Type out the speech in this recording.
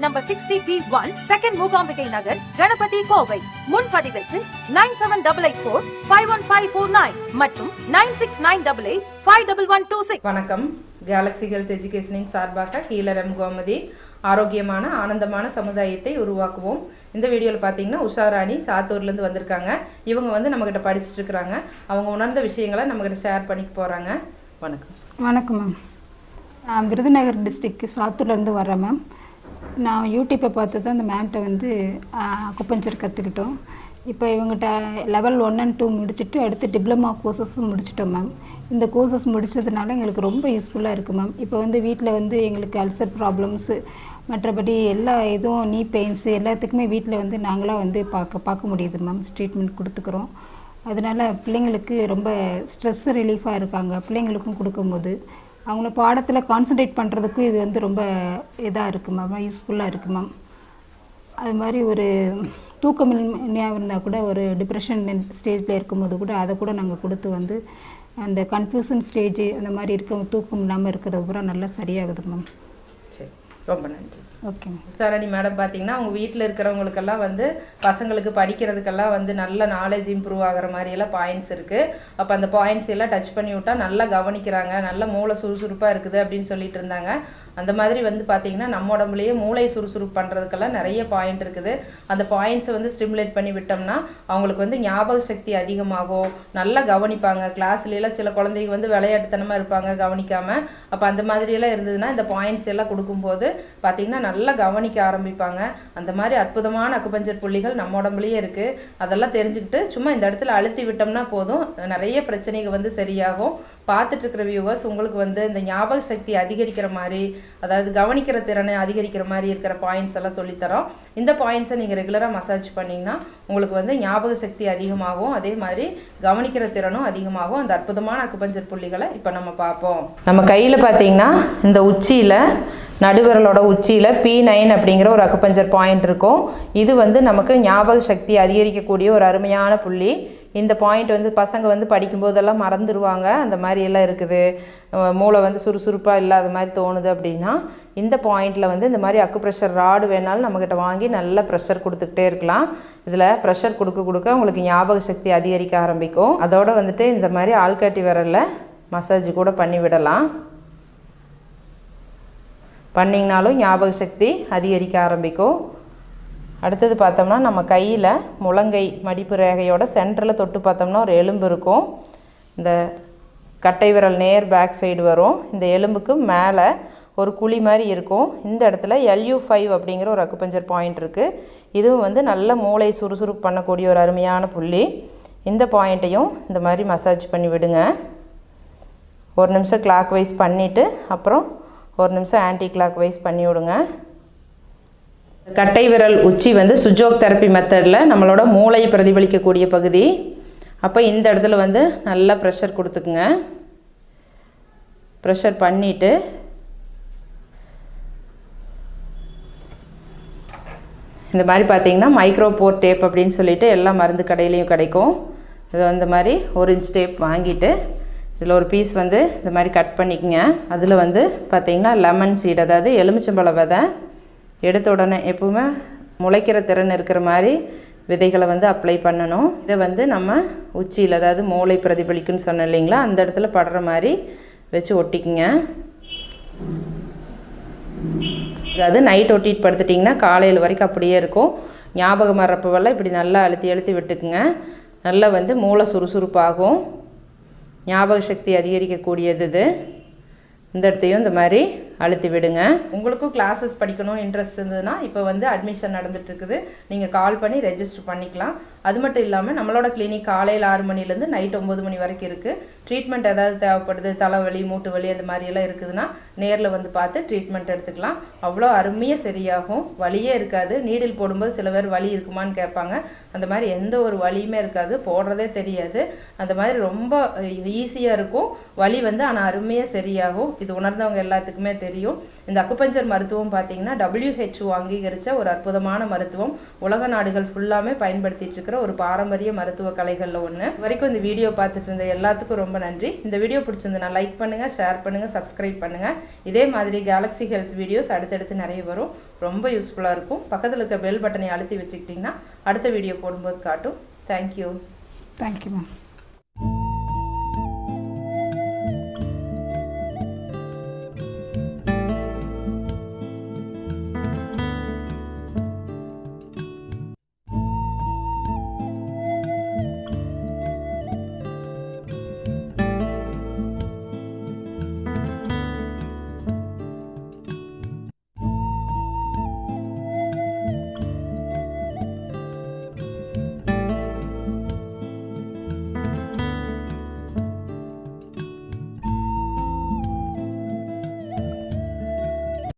number sixty B one second Mookambigai Nagar Ganapathi Kovai முன்பதிவிற்கு nine seven double eight four five one five four nine மற்றும் nine six nine double eight five double one two six வணக்கம். Galaxy health எஜுகேஷனின் சார்பாக M Gomathi ஆரோக்கியமான ஆனந்தமான சமுதாயத்தை உருவாக்குவோம். இந்த வீடியோவில் பார்த்தீங்கன்னா உஷாராணி சாத்தூர்லேருந்து வந்திருக்காங்க. இவங்க வந்து நம்மக்கிட்ட படிச்சுட்டு இருக்கிறாங்க. அவங்க உணர்ந்த விஷயங்களை நம்மக்கிட்ட ஷேர் பண்ணிக்க போகிறாங்க வணக்கம். வணக்கம் மேம் நான் விருதுநகர் டிஸ்ட்ரிக்ட் சாத்தூர்லேருந்து வர்றேன் மேம் நான் யூடியூப்பை பார்த்து தான் இந்த மேம்கிட்ட வந்து அக்குப்பஞ்சர் கற்றுக்கிட்டோம் இப்போ இவங்ககிட்ட லெவல் ஒன் அண்ட் டூ முடிச்சுட்டு அடுத்து டிப்ளமா கோர்சஸும் முடிச்சிட்டோம் மேம் இந்த கோர்சஸ் முடிச்சதுனால எங்களுக்கு ரொம்ப யூஸ்ஃபுல்லாக இருக்குது மேம் இப்போ வந்து வீட்டில் வந்து எங்களுக்கு அல்சர் ப்ராப்ளம்ஸு மற்றபடி எல்லா இதுவும் நீ பெயின்ஸு எல்லாத்துக்குமே வீட்டில் வந்து நாங்களாக வந்து பார்க்க பார்க்க முடியுது மேம் ட்ரீட்மெண்ட் கொடுத்துக்குறோம். அதனால் பிள்ளைங்களுக்கு ரொம்ப ஸ்ட்ரெஸ் ரிலீஃபாக இருக்காங்க. பிள்ளைங்களுக்கும் கொடுக்கும்போது அவங்கள பாடத்தில் கான்சென்ட்ரேட் பண்ணுறதுக்கு இது வந்து ரொம்ப இதாக இருக்குது மேம் யூஸ்ஃபுல்லாக இருக்குது மேம் அது மாதிரி ஒரு தூக்கமின்மையாக இருந்தால் கூட ஒரு டிப்ரெஷன் ஸ்டேஜில் இருக்கும்போது கூட அதை கூட நாங்கள் கொடுத்து வந்து அந்த கன்ஃபியூஷன் ஸ்டேஜ் அந்த மாதிரி இருக்க தூக்கம் இல்லாமல் இருக்கிறது பூரா நல்லா சரியாகுது மேம் சரி ரொம்ப நன்றி. ஓகே உஷாராணி மேடம் பார்த்தீங்கன்னா அவங்க வீட்டில் இருக்கிறவங்களுக்கெல்லாம் வந்து பசங்களுக்கு படிக்கிறதுக்கெல்லாம் வந்து நல்ல நாலேஜ் இம்ப்ரூவ் ஆகிற மாதிரியெல்லாம் பாயிண்ட்ஸ் இருக்குது அப்போ அந்த பாயிண்ட்ஸ் எல்லாம் டச் பண்ணி விட்டா நல்லா கவனிக்கிறாங்க நல்ல மூளை சுறுசுறுப்பாக இருக்குது அப்படின்னு சொல்லிட்டு இருந்தாங்க. அந்த மாதிரி வந்து பார்த்தீங்கன்னா நம்ம உடம்புலயே மூளை சுறுசுறுப்பு பண்ணுறதுக்கெல்லாம் நிறைய பாயிண்ட் இருக்குது. அந்த பாயிண்ட்ஸை வந்து ஸ்டிமுலேட் பண்ணி விட்டோம்னா அவங்களுக்கு வந்து ஞாபக சக்தி அதிகமாகும். நல்லா கவனிப்பாங்க. கிளாஸ்லாம் சில குழந்தைங்க வந்து விளையாட்டுத்தனமாக இருப்பாங்க கவனிக்காமல் அப்போ அந்த மாதிரியெல்லாம் இருந்ததுன்னா இந்த பாயிண்ட்ஸ் எல்லாம் கொடுக்கும்போது பார்த்தீங்கன்னா நல்லா கவனிக்க ஆரம்பிப்பாங்க. அந்த மாதிரி அற்புதமான அக்குபஞ்சர் புள்ளிகள் நம்ம உடம்புலயே இருக்குது அதெல்லாம் தெரிஞ்சுக்கிட்டு சும்மா இந்த இடத்துல அழுத்தி விட்டோம்னா போதும். நிறைய பிரச்சனைகள் வந்து சரியாகும். பார்த்துட்டு இருக்கிற வியூவர்ஸ் உங்களுக்கு வந்து இந்த ஞாபக சக்தி அதிகரிக்கிற மாதிரி அதாவது கவனிக்கிற திறனை அதிகரிக்கிற மாதிரி இருக்கிற பாயிண்ட்ஸ் எல்லாம் சொல்லித்தரோம். இந்த பாயிண்ட்ஸை நீங்கள் ரெகுலராக மசாஜ் பண்ணிங்கன்னா உங்களுக்கு வந்து ஞாபக சக்தி அதிகமாகும். அதே மாதிரி கவனிக்கிற திறனும் அதிகமாகும். அந்த அற்புதமான அக்குபஞ்சர் புள்ளிகளை இப்போ நம்ம பார்ப்போம். நம்ம கையில் பார்த்தீங்கன்னா இந்த உச்சியில் நடுவிரலோட உச்சியில் பி நைன் அப்படிங்கிற ஒரு அக்குப்பஞ்சர் பாயிண்ட் இருக்கும். இது வந்து நமக்கு ஞாபக சக்தி அதிகரிக்கக்கூடிய ஒரு அருமையான புள்ளி. இந்த பாயிண்ட் வந்து பசங்க வந்து படிக்கும்போதெல்லாம் மறந்துடுவாங்க அந்த மாதிரி எல்லாம் இருக்குது. மூளை வந்து சுறுசுறுப்பாக இல்லாத மாதிரி தோணுது அப்படின்னா இந்த பாயிண்டில் வந்து இந்த மாதிரி அக்கு ப்ரெஷர் ராடு வேணாலும் நம்மக்கிட்ட வாங்கி நல்ல ப்ரெஷர் கொடுத்துக்கிட்டே இருக்கலாம். இதில் ப்ரெஷர் கொடுக்க கொடுக்க உங்களுக்கு ஞாபக சக்தி அதிகரிக்க ஆரம்பிக்கும். அதோட வந்துட்டு இந்த மாதிரி ஆள்காட்டி விரலில் மசாஜ் கூட பண்ணி விடலாம். பண்ணிங்கனாலும் ஞாபக சக்தி அதிகரிக்க ஆரம்பிக்கும். அடுத்தது பார்த்தோம்னா நம்ம கையில் முழங்கை மடிப்பு ரேகையோட சென்டரில் தொட்டு பார்த்தோம்னா ஒரு எலும்பு இருக்கும். இந்த கட்டை விரல் நேர் பேக் சைடு வரும். இந்த எலும்புக்கு மேலே ஒரு குழி மாதிரி இருக்கும். இந்த இடத்துல எல்யூ ஃபைவ் அப்படிங்கிற ஒரு அக்குபஞ்சர் பாயிண்ட் இருக்குது இதுவும் வந்து நல்ல மூளை சுறுசுறுப்பு பண்ணக்கூடிய ஒரு அருமையான புள்ளி. இந்த பாயிண்ட்டையும் இந்த மாதிரி மசாஜ் பண்ணி விடுங்க. ஒரு நிமிஷம் கிளாக் வைஸ் பண்ணிவிட்டு அப்புறம் ஒரு நிமிஷம் ஆன்டி கிளாக் வைஸ் பண்ணி விடுங்க. கட்டை விரல் உச்சி வந்து சுஜோக் தெரப்பி மெத்தடில் நம்மளோட மூளையை பிரதிபலிக்கக்கூடிய பகுதி. அப்போ இந்த இடத்துல வந்து நல்லா ப்ரெஷர் கொடுத்துக்குங்க. ப்ரெஷர் பண்ணிவிட்டு இந்த மாதிரி பார்த்தீங்கன்னா மைக்ரோபோர் டேப் அப்படின்னு சொல்லிட்டு எல்லா மருந்து கடையிலையும் கிடைக்கும். இது இந்த மாதிரி ஒரு இன்ச் டேப் வாங்கிட்டு இதில் ஒரு பீஸ் வந்து இந்த மாதிரி கட் பண்ணிக்கங்க. அதில் வந்து பார்த்திங்கன்னா லெமன் சீட் அதாவது எலுமிச்சம்பழ விதை எடுத்த உடனே எப்பவுமே முளைக்கிற திறன் இருக்கிற மாதிரி விதைகளை வந்து அப்ளை பண்ணணும். இதை வந்து நம்ம உச்சியில் அதாவது மூளை பிரதிபலிக்குன்னு சொன்னோம் இல்லைங்களா அந்த இடத்துல படுற மாதிரி வச்சு ஒட்டிக்குங்க. அது நைட் ஒட்டிட்டு படுத்துட்டிங்கன்னா காலையில் வரைக்கும் அப்படியே இருக்கும். ஞாபகம் மறப்பவெல்லாம் இப்படி நல்லா அழுத்தி அழுத்தி விட்டுக்குங்க. நல்லா வந்து மூளை சுறுசுறுப்பாகும். ஞாபக சக்தி அதிகரிக்கக்கூடியது இது. இந்த இடத்தையும் இந்த மாதிரி அழுத்தி விடுங்க. உங்களுக்கும் கிளாஸஸ் படிக்கணும் இன்ட்ரெஸ்ட் இருந்ததுன்னா இப்போ வந்து அட்மிஷன் நடந்துட்டுருக்குது. நீங்கள் கால் பண்ணி ரெஜிஸ்டர் பண்ணிக்கலாம். அது மட்டும் இல்லாமல் நம்மளோட கிளினிக் காலையில் ஆறு மணிலேருந்து நைட் ஒம்பது மணி வரைக்கும் இருக்குது ட்ரீட்மெண்ட் ஏதாவது தேவைப்படுது தலைவலி மூட்டு வலி அந்த மாதிரி எல்லாம் இருக்குதுன்னா நேரில் வந்து பார்த்து ட்ரீட்மெண்ட் எடுத்துக்கலாம். அவ்வளோ அருமையாக சரியாகும். வலியே இருக்காது. நீடில் போடும்போது சில பேர் வலி இருக்குமான்னு கேட்பாங்க. அந்த மாதிரி எந்த ஒரு வலியுமே இருக்காது. போடுறதே தெரியாது. அந்த மாதிரி ரொம்ப ஈஸியாக இருக்கும். வலி வந்து ஆனால் அருமையாக சரியாகும். இது உணர்ந்தவங்க எல்லாத்துக்குமே தெரியும். இந்த அக்குபஞ்சர் மருத்துவம் பார்த்தீங்கன்னா டபிள்யூஹெச்ஓ அங்கீகரித்த ஒரு அற்புதமான மருத்துவம். உலக நாடுகள் ஃபுல்லாமே பயன்படுத்திட்டு இருக்கிற ஒரு பாரம்பரிய மருத்துவ கலைகளில் ஒன்று வரைக்கும் இந்த வீடியோ பார்த்துட்டு இருந்த எல்லாத்துக்கும் ரொம்ப நன்றி. இந்த வீடியோ பிடிச்சிருந்தா லைக் பண்ணுங்கள் ஷேர் பண்ணுங்கள் சப்ஸ்கிரைப் பண்ணுங்கள் இதே மாதிரி கேலக்ஸி ஹெல்த் வீடியோஸ் அடுத்தடுத்து நிறைய வரும். ரொம்ப யூஸ்ஃபுல்லாக இருக்கும். பக்கத்தில் இருக்க பெல் பட்டனை அழுத்தி வச்சுக்கிட்டிங்கன்னா அடுத்த வீடியோ போடும்போது காட்டும். Thank you thank you ma'am